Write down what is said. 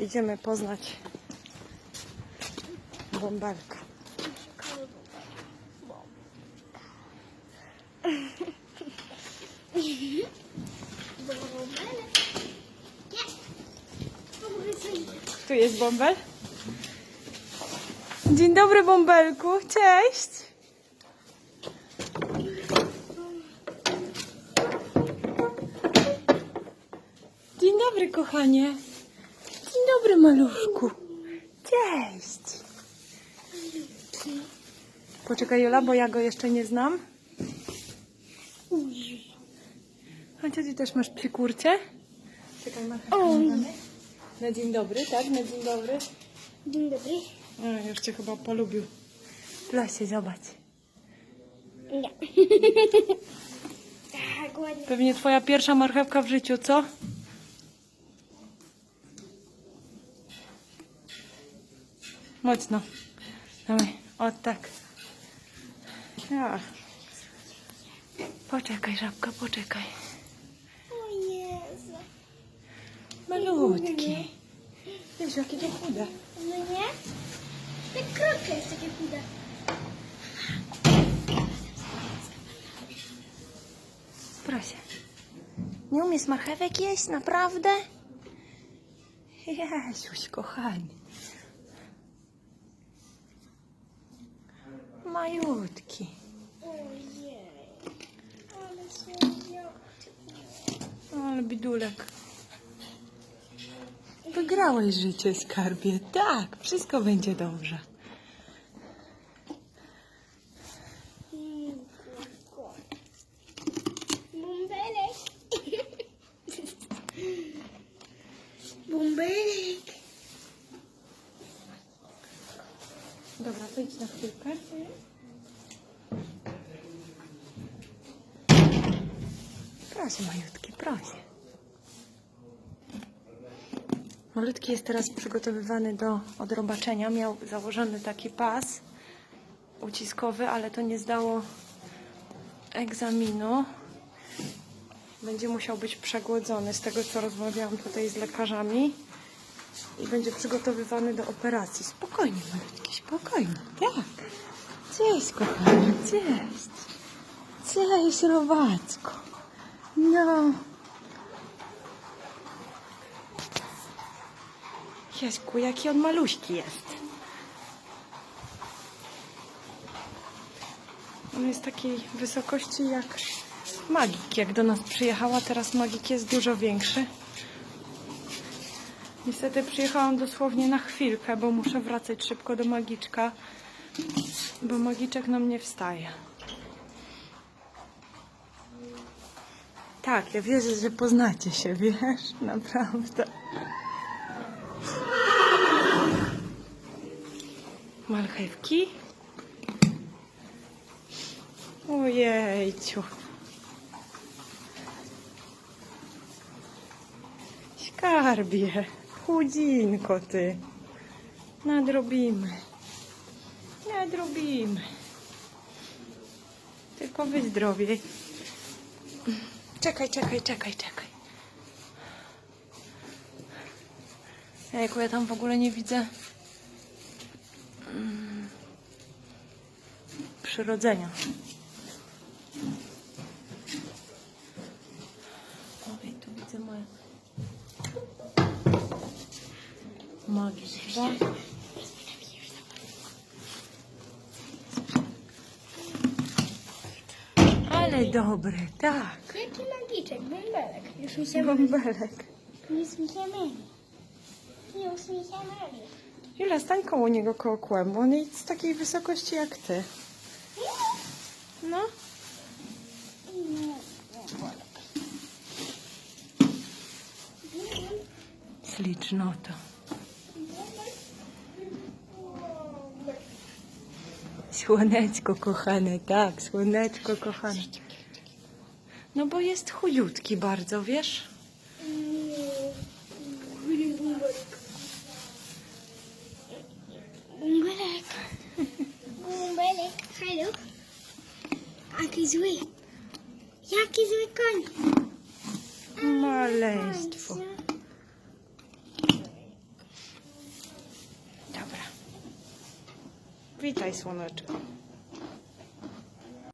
Idziemy poznać bąbelka. Tu jest bąbel. Dzień dobry, bąbelku. Cześć. Dzień dobry, kochanie. Dzień dobry, maluszku. Cześć. Poczekaj, Jola, bo ja go jeszcze nie znam. A ty też masz przy kurcie? Czekaj, mamy. Na dzień dobry, tak? Na dzień dobry. Dzień dobry. A, już cię chyba polubił. Lasie, zobacz. Nie. tak, ładnie. Pewnie twoja pierwsza marchewka w życiu, co? Mocno. Dawaj, o tak. Ja. Poczekaj, żabka, poczekaj. O Jezu. Malutki. Wiesz, jakie to chude. No nie? Tak krótkie jest takie chude. Proszę. Nie umiesz marchewek jeść, naprawdę? Jezuś, kochany. Słodziaczek. Ale bidulek. Wygrałeś życie, skarbie. Tak, wszystko będzie dobrze. Mm, kurko. Bąbelek. Bąbelek. Dobra, to idź na chwilkę. Proszę, majutki, proszę. Malutki jest teraz przygotowywany do odrobaczenia. Miał założony taki pas uciskowy, ale to nie zdało egzaminu. Będzie musiał być przegłodzony z tego, co rozmawiałam tutaj z lekarzami. I będzie przygotowywany do operacji. Spokojnie, malutki, spokojnie. Tak. Cześć, kochanie, cześć. Cześć, robacko. No. Jaśku, jaki on maluśki jest. On jest takiej wysokości jak magik. Jak do nas przyjechała, teraz magik jest dużo większy. Niestety przyjechałam dosłownie na chwilkę, bo muszę wracać szybko do magiczka, bo magiczek nam nie wstaje. Tak, ja wierzę, że poznacie się, wiesz? Naprawdę. Marchewki? Ojejciu. Skarbie, chudzinko ty. Nadrobimy. Nadrobimy. Tylko wyzdrowiej. Czekaj, czekaj, czekaj, czekaj. Jejku, ja tam w ogóle nie widzę mm, przyrodzenia. Oj, tu widzę moje Ale dobre, tak. Jaki magiczek, bąbelek. Już mi się Bąbelek. Już mi się myli. Już mi się myli. Jula, stań koło niego koło kłębu. On jest z takiej wysokości jak ty. No. Ślicznoto. Słoneczko kochane, tak, słoneczko kochane. No bo jest chudziutki bardzo, wiesz? Bąbelek. Bąbelek. Halo. Jaki zły. Jaki zły koń. Maleństwo. Witaj, słoneczko.